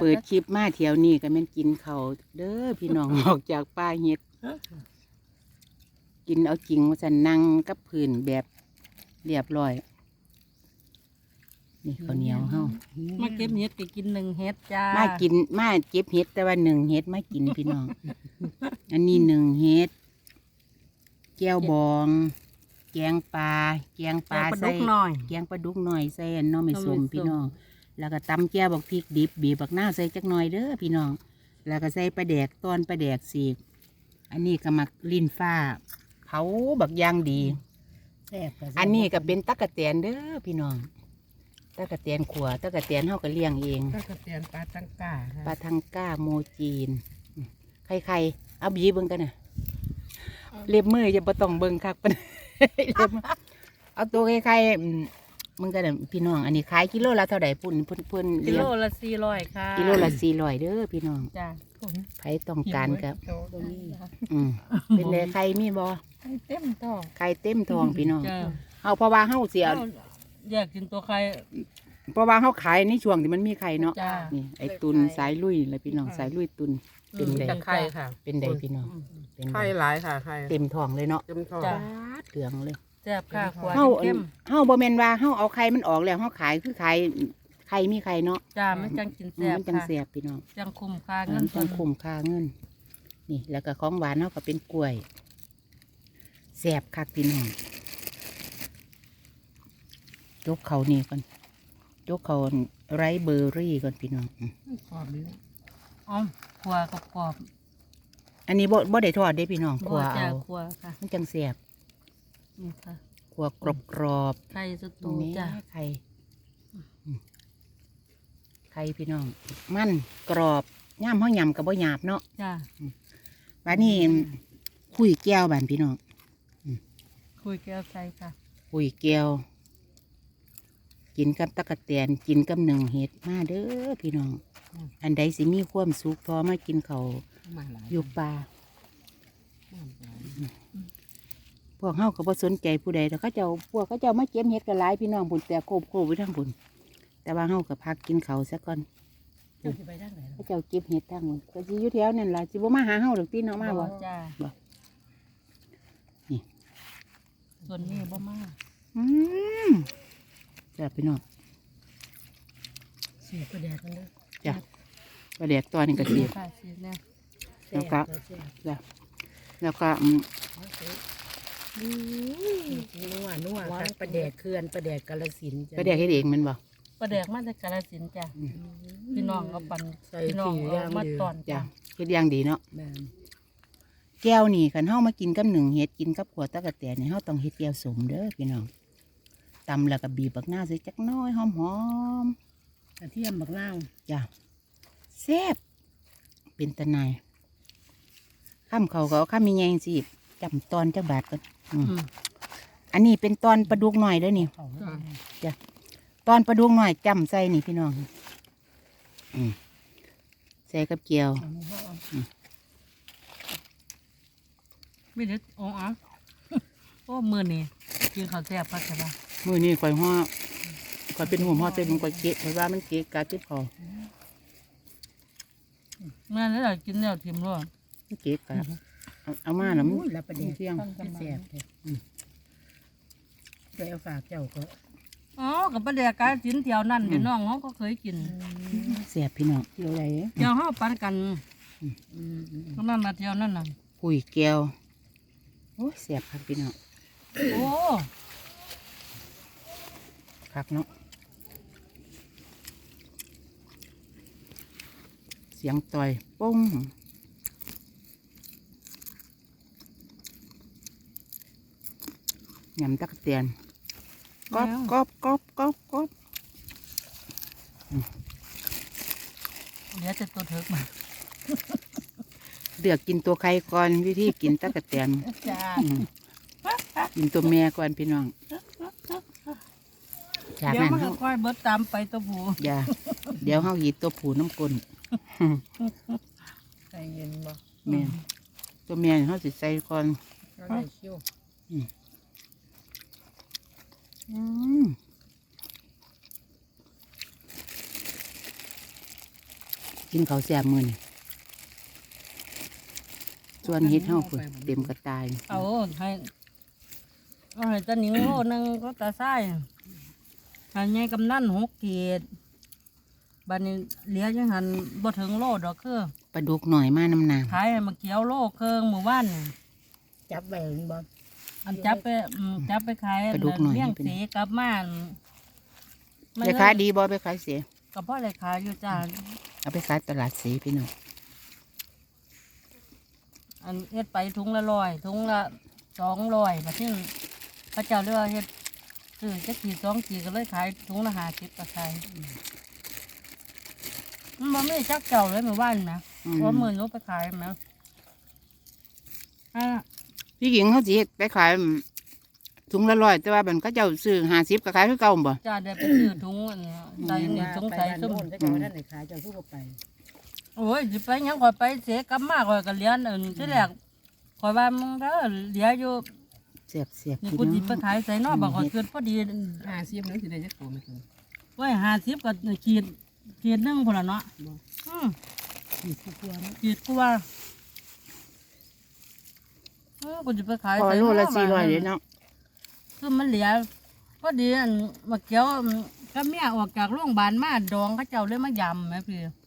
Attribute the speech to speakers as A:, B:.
A: เปิดคลิปมาเที่ยวนี้ก็แม่นกินเขาวเด้อพี่น้อง ออกจากป่าเฮ็ด กินเอาจริงว่าสันนั่งกับพื้นแบบเรียบร้อย นี่ข้าวเหนียวเฮา
B: มาเก็บเห็ดก็กินหนึ่งเห็ดจ้า
A: มา
B: มา
A: กินมาเก็บเห็ดแต่ว่าหนึ่งเห็ดมากินพี่น้อง อันนี้หนึ่งเห็ดแก้วบอง แกงปลาแกงป
B: ปลา
A: ลา
B: ปลาดุ
A: ใส่
B: กหน่อย
A: แกงปลาดุกหน่อยใส่อันเน้องไม่
B: น้อง
A: สม
B: ไม่ส้ม
A: พี่น้อง แล้วก็ตำแก้วบักพริกดิบบีบบักหน้าวใส่จักหน่อยเด้อพี่น้อง แล้วก็ใส่ปลาแดกตอนปลาแดกสีกอันนี้ก็มักลิ้นฟ้าเผาบักอยางดี
B: แซ่บก็แซ่บ
A: อันนี้ก็เป็นตักกะแตนเด้อพี่น้องตักกะแตนขัวตักกะแตนเฮาก็เลี้ยงเอง
C: ก็กระเตียนปลาตังกา
A: ปลาทังก้าโมจีนใครๆเอาบีเบิ่งกันน่ะเล็บมือจะบ่ต้องเบิ่งคักปาน เล็บมือเอาตัวใครๆอื มมึงกันน่ะพี่น้อง อันนี้ขายกิโลละเท่าใดปุ่นเพิ่นเพิ่น
B: กิ
A: เลี้ย
B: โล
A: ง
B: ละสี่ร้อยค่ะ
A: กิโลละ400เด้อพี่น้อง
B: จ้า
A: ใครต้องการกับ
C: โตตรงนี้
A: อืมเป็นไดใครมีบ่
C: ให้เต็มท้อง
A: ใครเต็มท้องพี่น้อง
B: จ้า
A: เอาเพราะว่าเฮาเสีย
B: เอาแยกกินตัวใคร
A: เพราะว่าเฮาขายในช่วงที่มันมีไข่เนาะ
B: จ้า
A: นี่ไอ้ตุนสายลุยเลยพี่น้องสายลุยตุนเป็นได
C: จะไข่ค่ะ
A: เป็นไดพี่น้องเป็นได
C: ไข่หลายค่ะไข่
A: เต็มท้องเลยเนาะ
C: เต็มท้อง
B: จ้ะ
A: ปาดเหลืองเลย
B: แซ่บค่ะขวด
A: เฮา
B: เข้ม
A: เฮาบ่แม่นว่าเฮาเอาไข่มันออกแล้วเฮาขายคือขายไข่มีไข่เนาะ
B: จ้ามันจังกิน
A: อืม
B: แซ่บ
A: มันจัง
B: ค่ะ
A: แซ่บพี่น้อง
B: จังคุ้มค่า
A: เงิ
B: เงิ
A: น
B: น
A: จังคุ้มค่าเงิน นี่ แล้วก็ของหวานเฮาก็เป็นกล้วยแซ่บคักพี่น้องยกเขานี่ก่อนยกเขาไรเบอร์รี่ก่อนพี่น้องอืม
C: ขอบนี้
B: อ๋อขวกับกรอบ
A: อันนี้บ่บ่ได้ทอดเด้พี่น้องขั
B: บั
A: ว
B: วจ้า
A: เอา
B: ขวค่ะ
A: มันจังแซ่บ
B: นี่ค่ะ
A: ขัวกรอบกรอบๆ
B: ไข่สตู
A: นี่
B: จ้า
A: ไข่อืมไข่พี่น้อง มันกรอบย่ามห้อยำกับบ่หยาบเนาะ
B: จ้า
A: บ้านนี้คุยแก้วบ้านพี่น้อง
B: คุยแก้วใจค่ะ
A: คุยแก้ว กินกับตะกะแตนกินกับหนึ่งเห็ดมาเด้อพี่น้อง อันใดสิมีความสุขพอมากินเขาว
C: มาหลาย
A: อยู่ป่า
C: มาหลาย
A: พ วกเฮาก็บ่สนใจผู้ใดแต่เขาเจ้าพวกเขาเจ้ามาเก็บเห็ดกันหลายพี่น้องบุญแต่โคบโคบไว้ทั้งบุญแต่ว่าเฮาก็พักกินเขาวซะก่อน
C: เจ้าสิไปทางไหน
A: เขาเจ้าเก็บเห็ดทั้งหมดก็สิอยู่แถวนั่นล่ะสิบ่มาหาเฮาดอกตีเนาะมาบ่
B: จ้า
A: บ่นี่
B: ส่วนนี้บ่มาก
A: อืมจ้าพี่น้อง
C: เสียประแดกกันเลย
A: จ้ะปลาแดกตัวนี้ก็สิ
B: ค่ะสิเนี่ย
A: แล้วก็จ้ะแล้วก็อืม
C: นัวนัวค่ะประแดกเขื่อนประแดกกาลสินธุ์จ้ะ
A: ปลาแดกเฮ็ดเองแมันบ่
B: ประแดกมาจากกาฬสินธุ์จ้ะพี่น้องเอาปัน
C: ใส่
B: พี่น้อง
C: ผิว
B: เอา
C: ย่าง
B: มา
C: ดี
B: ตอน
A: จ้ะ
B: จ้ะ
A: เฮ็ดอย่างดีเนาะ
C: แม่น
A: แก้วนี่คันเฮามากินกับหนึ่งเฮ็ดกินกับขวดตะกะแตนนี่เฮาต้องเฮ็ดแก้วสมเด้อพี่น้องตำแล้วก็บีบบักหน้าวใส่จักหน้อยหอม
C: กระเทียมบักนาว
A: ๆจ้ะแซ่บเป็นตะนายข้ามเขาก็เอาข้ามมีแยงสิ จำตอนจักบาทก่อนอืม
B: อืม
A: อันนี้เป็นตอนปลาดุกหน่อยเด้อนี่
C: เขา
A: ตอนปลาดุกหน่อยจำใส่นี่พี่น้องอืมใส่กับเกี๊ยว
B: ไม่ได้โอ้อ๋อโอ้มือนี่กินข้าวแซ่บพักใช่ปะ
A: มือนี่ข่อยห่อข่อยเป็นหัวห่อเต็มข่อยเกะข่อยว่ามันเกะกาติดคอ
B: เมื่อนั้นเรากินแล้วทิมร้อน
A: มันเกะกะ เอาเอามาแล้วมัน
C: อุ้ยแล้วประแดก
A: เที่ยง
C: พิเศษเลยไปเอาฝากเจ้าก็
B: อ๋อกับประแดกกาฬสินธุ์เที่ยวนั่นพี่น้องเขาก็เคยกิน
A: เสียบพี่น้อง
C: เที่ยวอะไร
B: เที่ยวเขาปันกัน
C: อืมอืม
B: ก็นั่นนะเที่ยวนั่นน่ะ
A: คุยแก้วโอ้ยเสียบครับพี่น้อง
B: โอ้
A: คักเนาะเสียงต่อยปุ้ง ยำตักเตียนกอบกอบกอบกอบกอบ
B: เดี๋ยวจะตัวเถิกมา
A: เลือกกินตัวใครก่อนวิธีกินตักเตียน
B: จ้า
A: อืมกินตัวแม่ก่อนพี่น้องจาก
B: เดี๋ยว
A: นั้น
B: มัน
A: เขา
B: ค่อยเบิดตามไปตัวผู
A: อย่าเดี๋ยวเขาหยิบตัวผูน้ำกลน
C: ใจเย็นบ่
A: แม่นตัวแม่เขาสิใส่ก่อน
C: ก็ได้คิ้ว
A: อืมกินข้าวแซ่บมื้อนี่ส่วนเฮ็ดเฮาพุ่นเต็มกระตาย
B: เอาให้เอาให้ตาหนิงโลนึงก็ตาไส้หันใหญ่กำนันหกเกียรบัดนี้เหลี้ยยังหันบ่ถึงโลดอกคือ
A: ปลาดุกหน่อยมาน้ำน้
B: ขายให้มาเกี่ยวโลเครื่องหมู่บ้านนี่
C: จับแหวนบ่
B: อันจับไปอืมจับไปขายเลี้ยงสีกลับมาำ
A: ไปขายดีบ่ไปขายเสีย
B: ก็เพราะอะไรขายอยู่จ้า
A: เอาไปขายตลาดสีพี่น้อง
B: อันเฮ็ดไปถุงละร้อยถุงละสองร้อยมาที่พระเจ้าเรียกว่าเฮ็ดซื้อจะกี่สองกี่ก็เลยขายถุงละห้าสิบก็ขายมันบ่มีจักเจ้าเลยหมู่บ้านนะ
A: อื
B: เพราะ
A: ม
B: มือหนูไปขายนะอ่า
A: พี่หญิงเขาสิเฮ็ดไปขายถุงละร้อยแต่ว่าบันก็เจ้าซื้อ50ก็ขายคือเก่าบ่
B: จ้าเดี๋ยวไปซื้อถุงอันนี้ใส่เนี่ยสงสัย
C: ไป
B: ซุ่ม
C: บ้านโน่นก็จะว่าท่านไหนขายเจ้าผู้บ่ไป
B: โอ้ยสิไปหยังข่อยไปเสียกลับมาข่อยก็เลี้ยนอื่นที่แรกข่อยว่ามึงเด้อเหลี้ยอยู่
A: เสียบเสียบ
B: นี่
A: พี่
B: กูสิ
A: น้
B: ไป
A: อง
B: ขายใส่นอกบางข่อยเกินพอดี
C: หาซีมนั้นสิได้จักตัวไม่ถึง
B: ไว้ห้าสิบก็ขีดขีดหนึงพุ่นละเนาะอืม
C: มีผู้กลัวมั้ย
B: ขีดกูว่า เออกูจะไปขาย
A: พอ
B: ใส่
A: โลละ
B: นอก
A: สี่ร้อย
B: บ้าน
A: เลยเนาะ
B: คือมันเหลียพอดีอันมาเกี้ยวก็เมียออกจากโรงพยาบาลมาดองเขาเจ้าเลยมายำแม่พี่